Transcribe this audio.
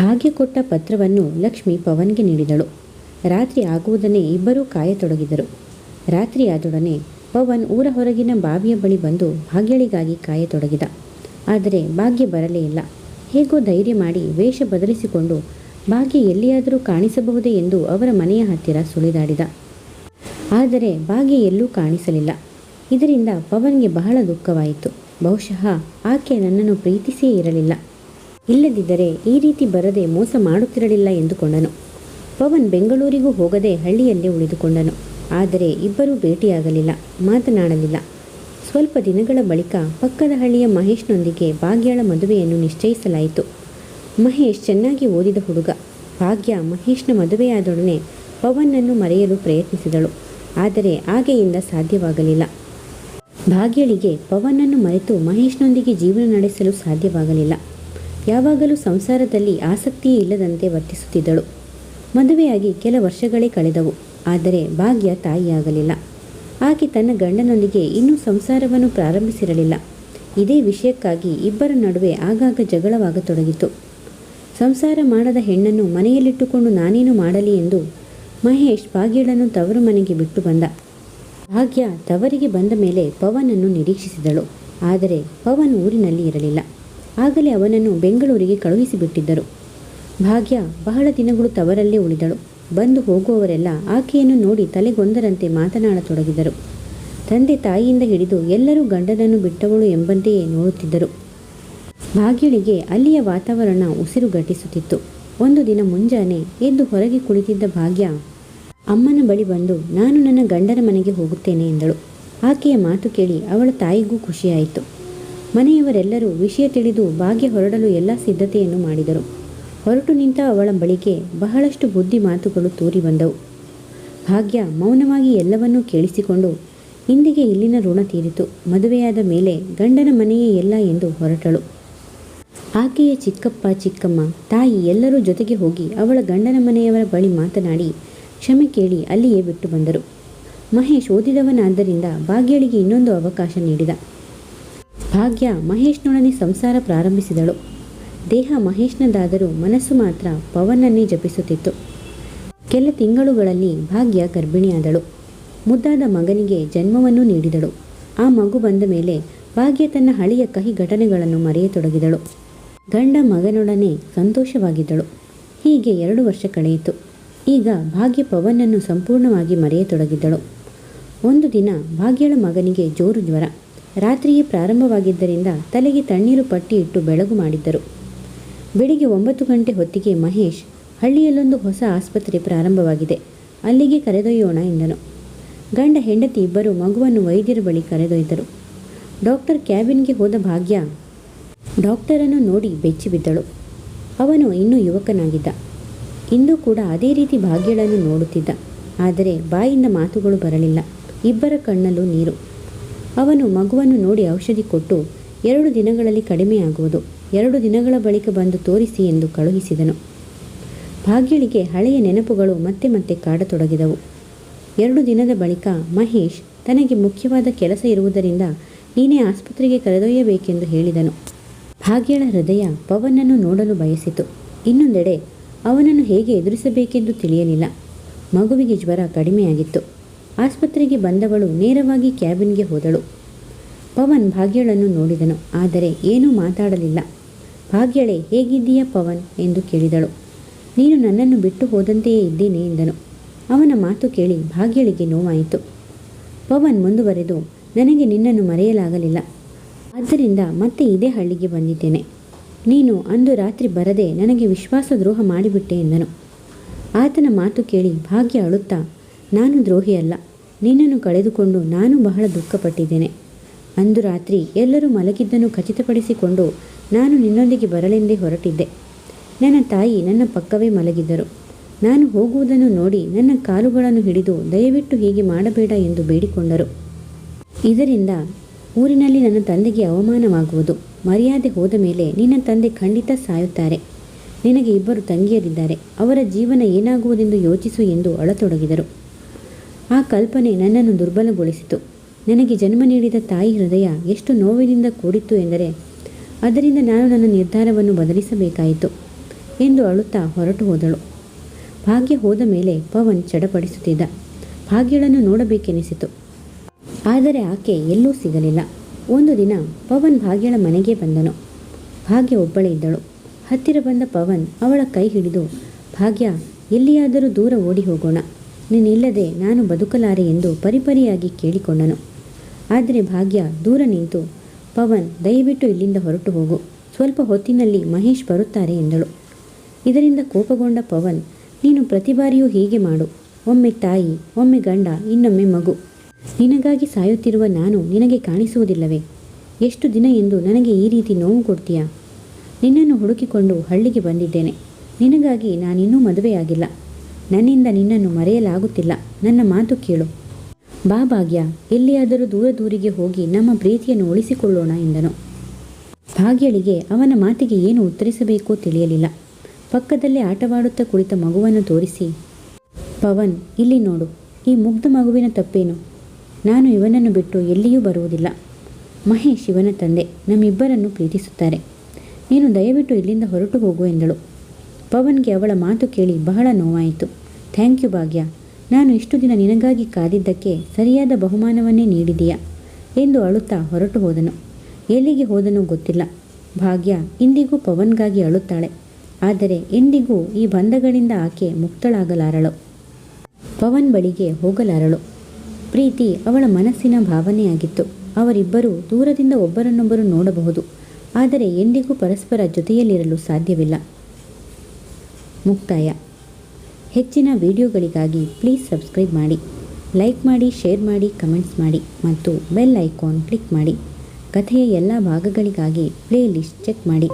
ಭಾಗ್ಯ ಕೊಟ್ಟ ಪತ್ರವನ್ನು ಲಕ್ಷ್ಮಿ ಪವನ್ಗೆ ನೀಡಿದಳು. ರಾತ್ರಿ ಆಗುವುದನ್ನೇ ಇಬ್ಬರೂ ಕಾಯತೊಡಗಿದರು. ರಾತ್ರಿಯಾದೊಡನೆ ಪವನ್ ಊರ ಹೊರಗಿನ ಬಾವಿಯ ಬಳಿ ಬಂದು ಭಾಗ್ಯಳಿಗಾಗಿ ಕಾಯತೊಡಗಿದ. ಆದರೆ ಭಾಗ್ಯ ಬರಲೇ ಇಲ್ಲ. ಹೇಗೋ ಧೈರ್ಯ ಮಾಡಿ ವೇಷ ಬದಲಿಸಿಕೊಂಡು ಭಾಗ್ಯ ಎಲ್ಲಿಯಾದರೂ ಕಾಣಿಸಬಹುದೇ ಎಂದು ಅವರ ಮನೆಯ ಹತ್ತಿರ ಸುಳಿದಾಡಿದ. ಆದರೆ ಭಾಗ್ಯ ಎಲ್ಲೂ ಕಾಣಿಸಲಿಲ್ಲ. ಇದರಿಂದ ಪವನ್ಗೆ ಬಹಳ ದುಃಖವಾಯಿತು. ಬಹುಶಃ ಆಕೆ ನನ್ನನ್ನು ಪ್ರೀತಿಸಿಯೇ ಇರಲಿಲ್ಲ. ಇಲ್ಲದಿದ್ದರೆ ಈ ರೀತಿ ಬರದೆ ಮೋಸ ಮಾಡುತ್ತಿರಲಿಲ್ಲ ಎಂದುಕೊಂಡನು. ಪವನ್ ಬೆಂಗಳೂರಿಗೂ ಹೋಗದೆ ಹಳ್ಳಿಯಲ್ಲೇ ಉಳಿದುಕೊಂಡನು. ಆದರೆ ಇಬ್ಬರೂ ಭೇಟಿಯಾಗಲಿಲ್ಲ, ಮಾತನಾಡಲಿಲ್ಲ. ಸ್ವಲ್ಪ ದಿನಗಳ ಬಳಿಕ ಪಕ್ಕದ ಹಳ್ಳಿಯ ಮಹೇಶ್ನೊಂದಿಗೆ ಭಾಗ್ಯಳ ಮದುವೆಯನ್ನು ನಿಶ್ಚಯಿಸಲಾಯಿತು. ಮಹೇಶ್ ಚೆನ್ನಾಗಿ ಓದಿದ ಹುಡುಗ. ಭಾಗ್ಯ ಮಹೇಶ್ನ ಮದುವೆಯಾದೊಡನೆ ಪವನ್ನನ್ನು ಮರೆಯಲು ಪ್ರಯತ್ನಿಸಿದಳು. ಆದರೆ ಆಗೆಯಿಂದ ಸಾಧ್ಯವಾಗಲಿಲ್ಲ. ಭಾಗ್ಯಳಿಗೆ ಪವನನ್ನು ಮರೆತು ಮಹೇಶ್ನೊಂದಿಗೆ ಜೀವನ ನಡೆಸಲು ಸಾಧ್ಯವಾಗಲಿಲ್ಲ. ಯಾವಾಗಲೂ ಸಂಸಾರದಲ್ಲಿ ಆಸಕ್ತಿಯೇ ಇಲ್ಲದಂತೆ ವರ್ತಿಸುತ್ತಿದ್ದಳು. ಮದುವೆಯಾಗಿ ಕೆಲ ವರ್ಷಗಳೇ ಕಳೆದವು, ಆದರೆ ಭಾಗ್ಯ ತಾಯಿಯಾಗಲಿಲ್ಲ. ಆಕೆ ತನ್ನ ಗಂಡನೊಂದಿಗೆ ಇನ್ನೂ ಸಂಸಾರವನ್ನು ಪ್ರಾರಂಭಿಸಿರಲಿಲ್ಲ. ಇದೇ ವಿಷಯಕ್ಕಾಗಿ ಇಬ್ಬರ ನಡುವೆ ಆಗಾಗ ಜಗಳವಾಗತೊಡಗಿತು. ಸಂಸಾರ ಮಾಡದ ಹೆಣ್ಣನ್ನು ಮನೆಯಲ್ಲಿಟ್ಟುಕೊಂಡು ನಾನೇನು ಮಾಡಲಿ ಎಂದು ಮಹೇಶ್ ಭಾಗ್ಯಳನ್ನು ತವರು ಮನೆಗೆ ಬಿಟ್ಟು ಬಂದ. ಭಾಗ್ಯ ತವರಿಗೆ ಬಂದ ಮೇಲೆ ಪವನನ್ನು ನಿರೀಕ್ಷಿಸಿದಳು, ಆದರೆ ಪವನ್ ಊರಿನಲ್ಲಿ ಇರಲಿಲ್ಲ. ಆಗಲೇ ಅವನನ್ನು ಬೆಂಗಳೂರಿಗೆ ಕಳುಹಿಸಿಬಿಟ್ಟಿದ್ದರು. ಭಾಗ್ಯ ಬಹಳ ದಿನಗಳು ತವರಲ್ಲೇ ಉಳಿದಳು. ಬಂದು ಹೋಗುವವರೆಲ್ಲ ಆಕೆಯನ್ನು ನೋಡಿ ತಲೆಗೊಂದರಂತೆ ಮಾತನಾಡತೊಡಗಿದರು. ತಂದೆ ತಾಯಿಯಿಂದ ಹಿಡಿದು ಎಲ್ಲರೂ ಗಂಡನನ್ನು ಬಿಟ್ಟವಳು ಎಂಬಂತೆಯೇ ನೋಡುತ್ತಿದ್ದರು. ಭಾಗ್ಯಳಿಗೆ ಅಲ್ಲಿಯ ವಾತಾವರಣ ಉಸಿರುಗಟ್ಟಿಸುತ್ತಿತ್ತು ಒಂದು ದಿನ ಮುಂಜಾನೆ ಎದ್ದು ಹೊರಗೆ ಕುಳಿತಿದ್ದ ಭಾಗ್ಯ, ಅಮ್ಮನ ಬಳಿ ಬಂದು ನಾನು ನನ್ನ ಗಂಡನ ಮನೆಗೆ ಹೋಗುತ್ತೇನೆ ಎಂದಳು. ಆಕೆಯ ಮಾತು ಕೇಳಿ ಅವಳ ತಾಯಿಗೂ ಖುಷಿಯಾಯಿತು. ಮನೆಯವರೆಲ್ಲರೂ ವಿಷಯ ತಿಳಿದು ಭಾಗ್ಯ ಹೊರಡಲು ಎಲ್ಲ ಸಿದ್ಧತೆಯನ್ನು ಮಾಡಿದರು. ಹೊರಟು ನಿಂತ ಅವಳ ಬಳಿಗೆ ಬಹಳಷ್ಟು ಬುದ್ಧಿ ಮಾತುಗಳು ತೂರಿ ಬಂದವು. ಭಾಗ್ಯ ಮೌನವಾಗಿ ಎಲ್ಲವನ್ನೂ ಕೇಳಿಸಿಕೊಂಡು ಇಂದಿಗೆ ಇಲ್ಲಿನ ಋಣ ತೀರಿತು. ಮದುವೆಯಾದ ಮೇಲೆ ಗಂಡನ ಮನೆಯೇ ಎಲ್ಲ ಎಂದು ಹೊರಟಳು. ಆಕೆಯ ಚಿಕ್ಕಪ್ಪ, ಚಿಕ್ಕಮ್ಮ, ತಾಯಿ ಎಲ್ಲರೂ ಜೊತೆಗೆ ಹೋಗಿ ಅವಳ ಗಂಡನ ಮನೆಯವರ ಬಳಿ ಮಾತನಾಡಿ ಕ್ಷಮೆ ಕೇಳಿ ಅಲ್ಲಿಯೇ ಬಿಟ್ಟು ಬಂದರು. ಮಹೇಶ್ ಓದಿದವನಾದ್ದರಿಂದ ಭಾಗ್ಯಳಿಗೆ ಇನ್ನೊಂದು ಅವಕಾಶ ನೀಡಿದ. ಭಾಗ್ಯ ಮಹೇಶ್ನೊಡನೆ ಸಂಸಾರ ಪ್ರಾರಂಭಿಸಿದಳು. ದೇಹ ಮಹೇಶ್ನದಾದರೂ ಮನಸ್ಸು ಮಾತ್ರ ಪವನನ್ನೇ ಜಪಿಸುತ್ತಿತ್ತು. ಕೆಲ ತಿಂಗಳುಗಳಲ್ಲಿ ಭಾಗ್ಯ ಗರ್ಭಿಣಿಯಾದಳು. ಮುದ್ದಾದ ಮಗನಿಗೆ ಜನ್ಮವನ್ನು ನೀಡಿದಳು. ಆ ಮಗು ಬಂದ ಮೇಲೆ ಭಾಗ್ಯ ತನ್ನ ಹಳೆಯ ಕಹಿ ಘಟನೆಗಳನ್ನು ಮರೆಯತೊಡಗಿದಳು. ಗಂಡ ಮಗನೊಡನೆ ಸಂತೋಷವಾಗಿದ್ದಳು. ಹೀಗೆ ಎರಡು ವರ್ಷ ಕಳೆಯಿತು. ಈಗ ಭಾಗ್ಯ ಪವನನ್ನು ಸಂಪೂರ್ಣವಾಗಿ ಮರೆಯತೊಡಗಿದ್ದಳು. ಒಂದು ದಿನ ಭಾಗ್ಯಳ ಮಗನಿಗೆ ಜೋರು ಜ್ವರ. ರಾತ್ರಿಯೇ ಪ್ರಾರಂಭವಾಗಿದ್ದರಿಂದ ತಲೆಗೆ ತಣ್ಣೀರು ಪಟ್ಟಿ ಇಟ್ಟು ಬೆಳಗು ಮಾಡಿದ್ದರು. ಬೆಳಿಗ್ಗೆ ಒಂಬತ್ತು ಗಂಟೆ ಹೊತ್ತಿಗೆ ಮಹೇಶ್ ಹಳ್ಳಿಯಲ್ಲೊಂದು ಹೊಸ ಆಸ್ಪತ್ರೆ ಪ್ರಾರಂಭವಾಗಿದೆ. ಅಲ್ಲಿಗೆ ಕರೆದೊಯ್ಯೋಣ ಎಂದನು. ಗಂಡ ಹೆಂಡತಿ ಇಬ್ಬರು ಮಗುವನ್ನು ವೈದ್ಯರ ಬಳಿ ಕರೆದೊಯ್ದರು. ಡಾಕ್ಟರ್ ಕ್ಯಾಬಿನ್ಗೆ ಹೋದ ಭಾಗ್ಯ ಡಾಕ್ಟರನ್ನು ನೋಡಿ ಬೆಚ್ಚಿಬಿದ್ದಳು ಅವನು ಇನ್ನೂ ಯುವಕನಾಗಿದ್ದ. ಇಂದು ಕೂಡ ಅದೇ ರೀತಿ ಭಾಗ್ಯಗಳನ್ನು ನೋಡುತ್ತಿದ್ದ. ಆದರೆ ಬಾಯಿಂದ ಮಾತುಗಳು ಬರಲಿಲ್ಲ. ಇಬ್ಬರ ಕಣ್ಣಲ್ಲೂ ನೀರು. ಅವನು ಮಗುವನ್ನು ನೋಡಿ ಔಷಧಿ ಕೊಟ್ಟು ಎರಡು ದಿನಗಳಲ್ಲಿ ಕಡಿಮೆಯಾಗುವುದು. ಎರಡು ದಿನಗಳ ಬಳಿಕ ಬಂದು ತೋರಿಸಿ ಎಂದು ಕಳುಹಿಸಿದನು. ಭಾಗ್ಯಳಿಗೆ ಹಳೆಯ ನೆನಪುಗಳು ಮತ್ತೆ ಮತ್ತೆ ಕಾಡತೊಡಗಿದವು. ಎರಡು ದಿನದ ಬಳಿಕ ಮಹೇಶ್ ತನಗೆ ಮುಖ್ಯವಾದ ಕೆಲಸ ಇರುವುದರಿಂದ ನೀನೇ ಆಸ್ಪತ್ರೆಗೆ ಕರೆದೊಯ್ಯಬೇಕೆಂದು ಹೇಳಿದನು. ಭಾಗ್ಯಳ ಹೃದಯ ಪವನನ್ನು ನೋಡಲು ಬಯಸಿತು. ಇನ್ನೊಂದೆಡೆ ಅವನನ್ನು ಹೇಗೆ ಎದುರಿಸಬೇಕೆಂದು ತಿಳಿಯಲಿಲ್ಲ. ಮಗುವಿಗೆ ಜ್ವರ ಕಡಿಮೆಯಾಗಿತ್ತು. ಆಸ್ಪತ್ರೆಗೆ ಬಂದವಳು ನೇರವಾಗಿ ಕ್ಯಾಬಿನ್ಗೆ ಹೋದಳು. ಪವನ್ ಭಾಗ್ಯಳನ್ನು ನೋಡಿದನು, ಆದರೆ ಏನೂ ಮಾತಾಡಲಿಲ್ಲ. ಭಾಗ್ಯಳೆ, ಹೇಗಿದ್ದೀಯಾ ಪವನ್? ಎಂದು ಕೇಳಿದಳು. ನೀನು ನನ್ನನ್ನು ಬಿಟ್ಟು ಹೋದಂತೆಯೇ ಇದ್ದೇನೆ ಎಂದನು. ಅವನ ಮಾತು ಕೇಳಿ ಭಾಗ್ಯಳಿಗೆ ನೋವಾಯಿತು. ಪವನ್ ಮುಂದುವರೆದು, ನನಗೆ ನಿನ್ನನ್ನು ಮರೆಯಲಾಗಲಿಲ್ಲ. ಆದ್ದರಿಂದ ಮತ್ತೆ ಇದೇ ಹಳ್ಳಿಗೆ ಬಂದಿದ್ದೇನೆ. ನೀನು ಅಂದು ರಾತ್ರಿ ಬರದೆ ನನಗೆ ವಿಶ್ವಾಸದ್ರೋಹ ಮಾಡಿಬಿಟ್ಟೆ ಎಂದನು. ಆತನ ಮಾತು ಕೇಳಿ ಭಾಗ್ಯ ಅಳುತ್ತಾ ನಾನು ದ್ರೋಹಿಯಲ್ಲ ನಿನ್ನನ್ನು ಕಳೆದುಕೊಂಡು ನಾನು ಬಹಳ ದುಃಖಪಟ್ಟಿದ್ದೇನೆ. ಅಂದು ರಾತ್ರಿ ಎಲ್ಲರೂ ಮಲಗಿದ್ದನ್ನು ಖಚಿತಪಡಿಸಿಕೊಂಡು ನಾನು ನಿನ್ನೊಂದಿಗೆ ಬರಲೆಂದೇ ಹೊರಟಿದ್ದೆ. ನನ್ನ ತಾಯಿ ನನ್ನ ಪಕ್ಕವೇ ಮಲಗಿದ್ದರು. ನಾನು ಹೋಗುವುದನ್ನು ನೋಡಿ ನನ್ನ ಕಾಲುಗಳನ್ನು ಹಿಡಿದು ದಯವಿಟ್ಟು ಹೀಗೆ ಮಾಡಬೇಡ ಎಂದು ಬೇಡಿಕೊಂಡರು. ಇದರಿಂದ ಊರಿನಲ್ಲಿ ನನ್ನ ತಂದೆಗೆ ಅವಮಾನವಾಗುವುದು. ಮರ್ಯಾದೆ ಹೋದ ಮೇಲೆ ನಿನ್ನ ತಂದೆ ಖಂಡಿತ ಸಾಯುತ್ತಾರೆ. ನಿನಗೆ ಇಬ್ಬರು ತಂಗಿಯರಿದ್ದಾರೆ. ಅವರ ಜೀವನ ಏನಾಗುವುದೆಂದು ಯೋಚಿಸು ಎಂದು ಅಳತೊಡಗಿದರು. ಆ ಕಲ್ಪನೆ ನನ್ನನ್ನು ದುರ್ಬಲಗೊಳಿಸಿತು. ನನಗೆ ಜನ್ಮ ನೀಡಿದ ತಾಯಿ ಹೃದಯ ಎಷ್ಟು ನೋವಿನಿಂದ ಕೂಡಿತ್ತು ಎಂದರೆ, ಅದರಿಂದ ನಾನು ನನ್ನ ನಿರ್ಧಾರವನ್ನು ಬದಲಿಸಬೇಕಾಯಿತು ಎಂದು ಅಳುತ್ತಾ ಹೊರಟು ಹೋದಳು. ಭಾಗ್ಯ ಹೋದ ಮೇಲೆ ಪವನ್ ಚಡಪಡಿಸುತ್ತಿದ್ದ. ಭಾಗ್ಯಳನ್ನು ನೋಡಬೇಕೆನಿಸಿತು. ಆದರೆ ಆಕೆ ಎಲ್ಲೂ ಸಿಗಲಿಲ್ಲ. ಒಂದು ದಿನ ಪವನ್ ಭಾಗ್ಯಳ ಮನೆಗೆ ಬಂದನು. ಭಾಗ್ಯ ಒಬ್ಬಳೇ ಇದ್ದಳು. ಹತ್ತಿರ ಬಂದ ಪವನ್ ಅವಳ ಕೈ ಹಿಡಿದು, ಭಾಗ್ಯ ಎಲ್ಲಿಯಾದರೂ ದೂರ ಓಡಿ ಹೋಗೋಣ. ನೀನಿಲ್ಲದೆ ನಾನು ಬದುಕಲಾರೆ ಎಂದು ಪರಿಪರಿಯಾಗಿ ಕೇಳಿಕೊಂಡನು. ಆದರೆ ಭಾಗ್ಯ ದೂರ ನಿಂತು, ಪವನ್, ದಯವಿಟ್ಟು ಇಲ್ಲಿಂದ ಹೊರಟು ಹೋಗು. ಸ್ವಲ್ಪ ಹೊತ್ತಿನಲ್ಲಿ ಮಹೇಶ್ ಬರುತ್ತಾರೆ ಎಂದಳು. ಇದರಿಂದ ಕೋಪಗೊಂಡ ಪವನ್, ನೀನು ಪ್ರತಿ ಬಾರಿಯೂ ಹೀಗೆ ಮಾಡು. ಒಮ್ಮೆ ತಾಯಿ, ಒಮ್ಮೆ ಗಂಡ, ಇನ್ನೊಮ್ಮೆ ಮಗು. ನಿನಗಾಗಿ ಸಾಯುತ್ತಿರುವ ನಾನು ನಿನಗೆ ಕಾಣಿಸುವುದಿಲ್ಲವೇ? ಎಷ್ಟು ದಿನ ಎಂದು ನನಗೆ ಈ ರೀತಿ ನೋವು ಕೊಡ್ತೀಯಾ? ನಿನ್ನನ್ನು ಹುಡುಕಿಕೊಂಡು ಹಳ್ಳಿಗೆ ಬಂದಿದ್ದೇನೆ. ನಿನಗಾಗಿ ನಾನಿನ್ನೂ ಮದುವೆಯಾಗಿಲ್ಲ. ನನ್ನಿಂದ ನಿನ್ನನ್ನು ಮರೆಯಲಾಗುತ್ತಿಲ್ಲ. ನನ್ನ ಮಾತು ಕೇಳು. ಬಾ ಭಾಗ್ಯ, ಎಲ್ಲಿಯಾದರೂ ದೂರ ದೂರಿಗೆ ಹೋಗಿ ನಮ್ಮ ಪ್ರೀತಿಯನ್ನು ಉಳಿಸಿಕೊಳ್ಳೋಣ ಎಂದನು. ಭಾಗ್ಯಳಿಗೆ ಅವನ ಮಾತಿಗೆ ಏನು ಉತ್ತರಿಸಬೇಕೋ ತಿಳಿಯಲಿಲ್ಲ. ಪಕ್ಕದಲ್ಲೇ ಆಟವಾಡುತ್ತಾ ಕುಳಿತ ಮಗುವನ್ನು ತೋರಿಸಿ, ಪವನ್, ಇಲ್ಲಿ ನೋಡು. ಈ ಮುಗ್ಧ ಮಗುವಿನ ತಪ್ಪೇನು? ನಾನು ಇವನನ್ನು ಬಿಟ್ಟು ಎಲ್ಲಿಯೂ ಬರುವುದಿಲ್ಲ. ಮಹೇಶ್ ಇವನ ತಂದೆ. ನಮ್ಮಿಬ್ಬರನ್ನು ಪ್ರೀತಿಸುತ್ತಾರೆ. ನೀನು ದಯವಿಟ್ಟು ಇಲ್ಲಿಂದ ಹೊರಟು ಹೋಗು ಎಂದಳು. ಪವನ್ಗೆ ಅವಳ ಮಾತು ಕೇಳಿ ಬಹಳ ನೋವಾಯಿತು. ಥ್ಯಾಂಕ್ ಯು ಭಾಗ್ಯ. ನಾನು ಇಷ್ಟು ದಿನ ನಿನಗಾಗಿ ಕಾದಿದ್ದಕ್ಕೆ ಸರಿಯಾದ ಬಹುಮಾನವನ್ನೇ ನೀಡಿದೀಯಾ ಎಂದು ಅಳುತ್ತಾ ಹೊರಟು ಹೋದನು. ಎಲ್ಲಿಗೆ ಹೋದನೋ ಗೊತ್ತಿಲ್ಲ. ಭಾಗ್ಯ ಇಂದಿಗೂ ಪವನ್ಗಾಗಿ ಅಳುತ್ತಾಳೆ. ಆದರೆ ಎಂದಿಗೂ ಈ ಬಂಧಗಳಿಂದ ಆಕೆ ಮುಕ್ತಳಾಗಲಾರಳು. ಪವನ್ ಬಳಿಗೆ ಹೋಗಲಾರಳು. ಪ್ರೀತಿ ಅವಳ ಮನಸ್ಸಿನ ಭಾವನೆಯಾಗಿತ್ತು ಅವರಿಬ್ಬರೂ ದೂರದಿಂದ ಒಬ್ಬರನ್ನೊಬ್ಬರು ನೋಡಬಹುದು. ಆದರೆ ಎಂದಿಗೂ ಪರಸ್ಪರ ಜೊತೆಯಲ್ಲಿರಲು ಸಾಧ್ಯವಿಲ್ಲ. ಮುಕ್ತಾಯ. ಹೆಚ್ಚಿನ ವಿಡಿಯೋಗಳಿಗಾಗಿ ಪ್ಲೀಸ್ ಸಬ್ಸ್ಕ್ರೈಬ್ ಮಾಡಿ ಲೈಕ್ ಮಾಡಿ ಶೇರ್ ಮಾಡಿ ಕಮೆಂಟ್ಸ್ ಮಾಡಿ ಮತ್ತು ಬೆಲ್ ಐಕಾನ್ ಕ್ಲಿಕ್ ಮಾಡಿ. ಕಥೆಯ ಎಲ್ಲ ಭಾಗಗಳಿಗಾಗಿ ಪ್ಲೇಲಿಸ್ಟ್ ಚೆಕ್ ಮಾಡಿ.